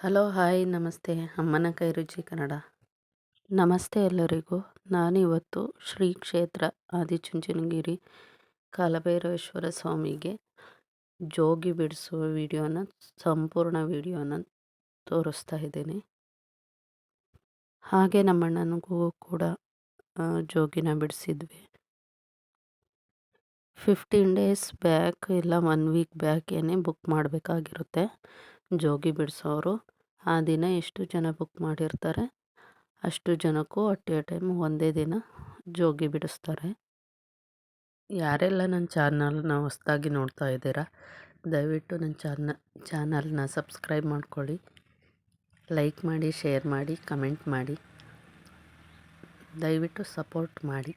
Hello, hi, ನಮಸ್ತೆ. ಅಮ್ಮನ ಕೈ ರುಚಿ ಕನ್ನಡ. ನಮಸ್ತೆ ಎಲ್ಲರಿಗೂ. ನಾನಿವತ್ತು ಶ್ರೀ ಕ್ಷೇತ್ರ ಆದಿಚುಂಚನಗಿರಿ ಕಾಲಭೈರವೇಶ್ವರ ಸ್ವಾಮಿಗೆ ಜೋಗಿ ಬಿಡಿಸುವ ವಿಡಿಯೋನ, ಸಂಪೂರ್ಣ ವಿಡಿಯೋನ ತೋರಿಸ್ತಾ ಇದ್ದೀನಿ. ಹಾಗೆ ನಮ್ಮಣ್ಣನಿಗೂ ಕೂಡ ಜೋಗಿನ ಬಿಡಿಸಿದ್ವಿ. ಫಿಫ್ಟೀನ್ ಡೇಸ್ ಬ್ಯಾಕ್, ಇಲ್ಲ ಒನ್ ವೀಕ್ ಬ್ಯಾಕ್ ಏನೇ ಬುಕ್ ಮಾಡಬೇಕಾಗಿರುತ್ತೆ. ಜೋಗಿ ಬಿಡಿಸೋರು. ಆ ದಿನ ಎಷ್ಟು ಜನ ಬುಕ್ ಮಾಡಿರ್ತಾರೆ? ಅಷ್ಟು ಜನಕ್ಕೂ ಅಟ್ ಎ ಟೈಮ್ ಒಂದೇ ದಿನ ಜೋಗಿ ಬಿಡಿಸ್ತಾರೆ. ಯಾರೆಲ್ಲ ನನ್ನ ಚಾನಲ್ನ ಹೊಸ್ದಾಗಿ ನೋಡ್ತಾ ಇದ್ದೀರಾ, ದಯವಿಟ್ಟು ನನ್ನ ಚಾನ ಚಾನಲ್ನ ಸಬ್ಸ್ಕ್ರೈಬ್ ಮಾಡ್ಕೊಳ್ಳಿ. ಲೈಕ್ ಮಾಡಿ ಶೇರ್ ಮಾಡಿ ಕಮೆಂಟ್ ಮಾಡಿ. ದಯವಿಟ್ಟು ಸಪೋರ್ಟ್ ಮಾಡಿ.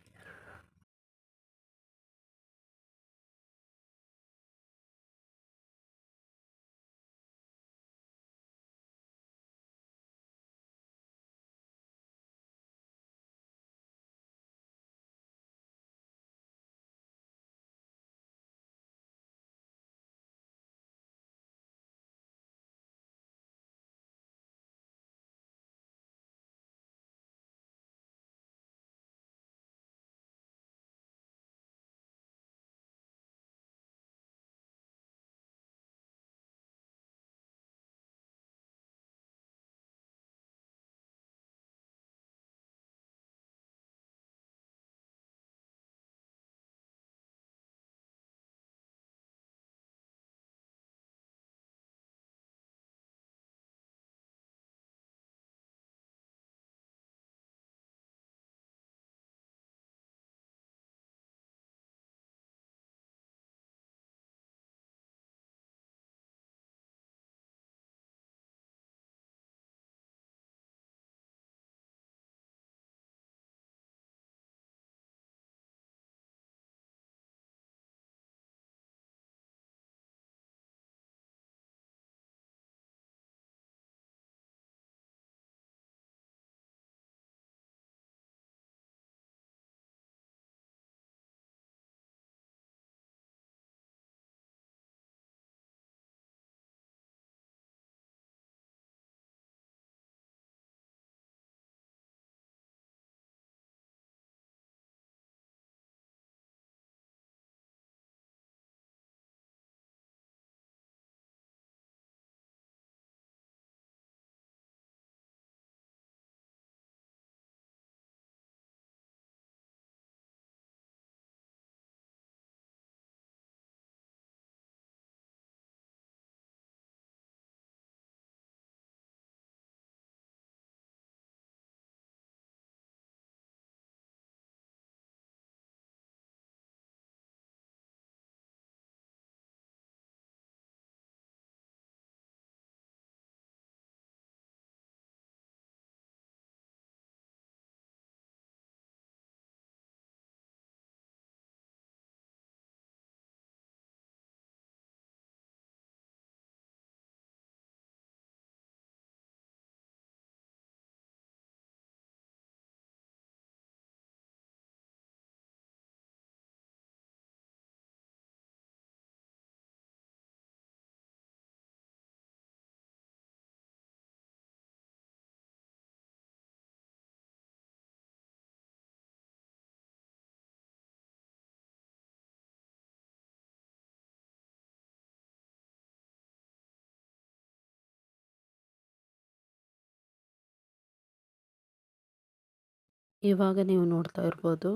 ಇವಾಗ ನೀವು ನೋಡ್ತಾ ಇರ್ಬೋದು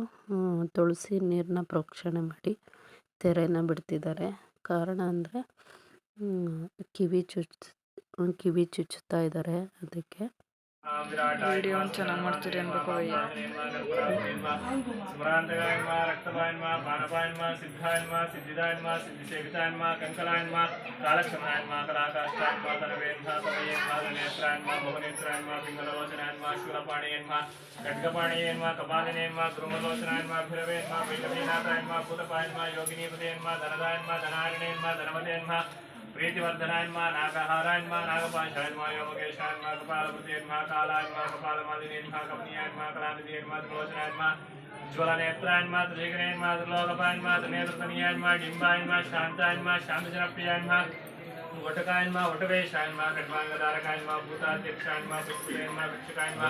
ತುಳಸಿ ನೀರನ್ನ ಪ್ರೋಕ್ಷಣೆ ಮಾಡಿ ತೆರೆಯನ್ನು ಬಿಡ್ತಿದ್ದಾರೆ. ಕಾರಣ ಅಂದರೆ ಕಿವಿ ಚುಚ್ ಕಿವಿ ಚುಚ್ಚುತ್ತಾ ಇದ್ದಾರೆ ಅದಕ್ಕೆ. ವಿಡಿಯೋ ಚೆನ್ನಾಗಿ ಮಾಡ್ತೀರಿ ಅನ್ಬೇಕು ಅಯ್ಯ ಸ್ಮರಾಂತಗಾಯನ್ಮ ರಕ್ತಪಾಯನ್ಮ ಪಾನಪಾಯನ್ಮ ಸಿದ್ಧಾಯನ್ಮ ಸಿದ್ಧಿದಾಯನ್ಮ ಸಿದ್ಧಿಸೇವಿತಾಯನ್ಮ ಕಂಕಲಾಯನ್ಮ ಕಾಲಕ್ಷಮನಾಯನ್ಮ ಕಲಾಕಾಷ್ಟಾಯನ್ಮ ತನವೇನ್ಮ ತನಯೇನ್ಮ ನೇತ್ರಾಯನ್ಮ ಬಹುನೇತ್ರಾಯನ್ಮ ಪಿಂಗಲೋಚನಾಯನ್ಮ ಶೂಲಪಾಣಿಯನ್ಮ ಖಡ್ಗಪಾಣಿಯನ್ಮ ಕಪಾಲಿನೇನ್ಮ ಧ್ರುಮಲೋಚನಾಯನ್ಮ ಭೈರವೇನ್ಮ ವೈಕವೀನಾಥಾಯನ್ಮ ಭೂತಪಾಯನ್ಮ ಯೋಗಿನೀಪದೇನ್ಮ ಧನದಾಯನ್ಮ ಧನಾರಿಣೇನ್ಮ ಧನಮದೇನ್ಮ ప్రీతివర్ధనాయన్మా నాగహారాయన్మా నాగపాశాయన్మా యోగేశాయన్మా కపాలపృతేన్మా కాలాయన్మా కపాలమదినేన్మా కమనీయాన్మా కళానిధియన్మా త్రిలోచనాయన్మా జ్వలనేత్రాయన్మా త్రిలేఖనయన్మా త్రిలోకపాయన్మా త్రినేత్రతనీయాన్మా డింబాయన్మా శాంతాయన్మా శాంతజనప్రియాన్మా వటకాయన్మా వటవేశాయన్మా కడ్వాంగదారకాయన్మా భూతాధ్యక్షాయన్మా పుష్పులేన్మా వృక్షకాయన్మా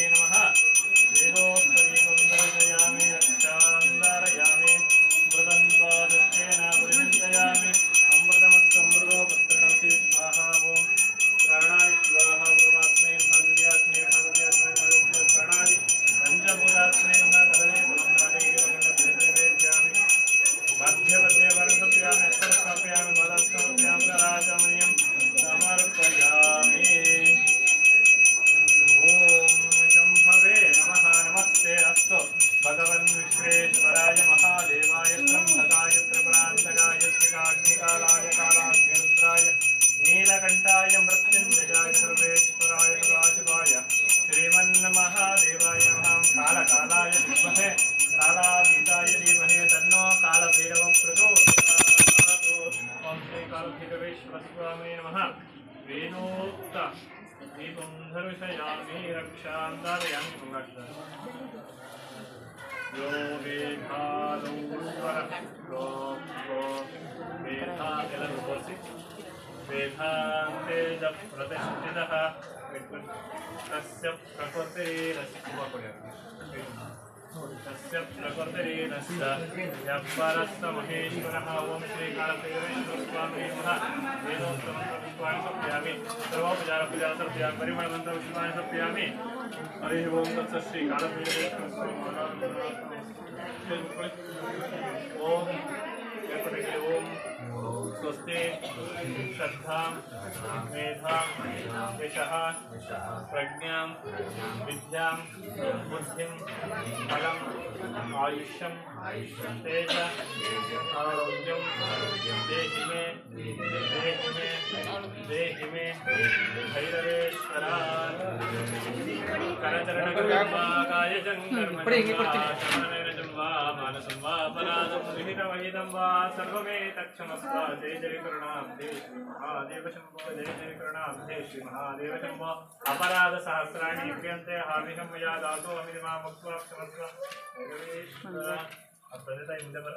శ్రీవేదాత్మై నమ కదవే కులం నాడేవ్యామి మధ్య పద్య వరసప్యామి ఎక్కడ స్థాపయామి బలం సమర్ప్యామి రాజమనీయం సమర్పయామి ఓం శంభవే నమ నమస్తే అస్తు భగవన్ విశ్వేశ్వరాయ మహాదేవాయ బ్రహ్మకాయ త్రిపురాంతకాయ శ్రీకాగ్నికాలాయ నీలకంఠాయ మృత్యుంజయాయ సర్వేష్ परमेश्वराय सदाशिवाय श्रीमन्महादेवाय महां कालकालाय विद्महे कालातीताय धीमहे, तन्नो कालभैरवं प्रचोदयात् ॐ श्रीकालभैरवेश्वरस्वामिने नमः। वेणोक्त दीपं धर्षयामि रक्षां धारयामि संरक्षण यो मे कालो मेधान्तेजप्रतिष्ठितः तस्य प्रकृतिरस्य तस्य प्रकृतिरेनस्य यपरस्य महेश्वरः ओम श्रीकालभैरवेश्वरस्वामिनः वेदोत्तमं सप्यामि सर्वोपचारपूजासर्पयामि परिमलमन्त्रं सप्यामि हरिः ओं तत्स श्रीकालभैरवेश्वरस्वामिनः ॐ ॐ स्वस्ति श्रद्धां, मेधां यशः प्रज्ञां, विद्यां, बुद्धिं, बलम् आयुष्यम् तेज, आरोग्यं देहि मे देहि मे देहि मे भैरवेश्वरा करचरणकर्माकाय जङ्गर्मणं वा मानसं वा अपराधं विहितमहितं वा सर्वमेतक्षमस्व जय जय करुणाब्धे श्री महादेव शम्भो जय जय करुणाब्धे श्री महादेव शम्भो अपराधसहस्राणि क्रियन्ते हामिहं मया दातो अमिमा मुक्त्वा क्षमस्व भगवेश्वर ಅಪ್ಪನಿಂದ ಹಿಂದೆ ಬರ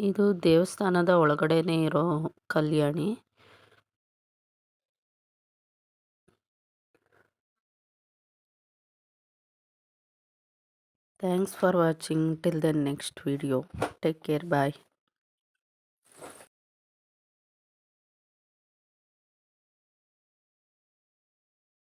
ಇದು ದೇವಸ್ಥಾನದ ಒಳಗಡೆನೇ ಇರೋ ಕಲ್ಯಾಣಿ Thanks for watching till the next video. Take care. Bye.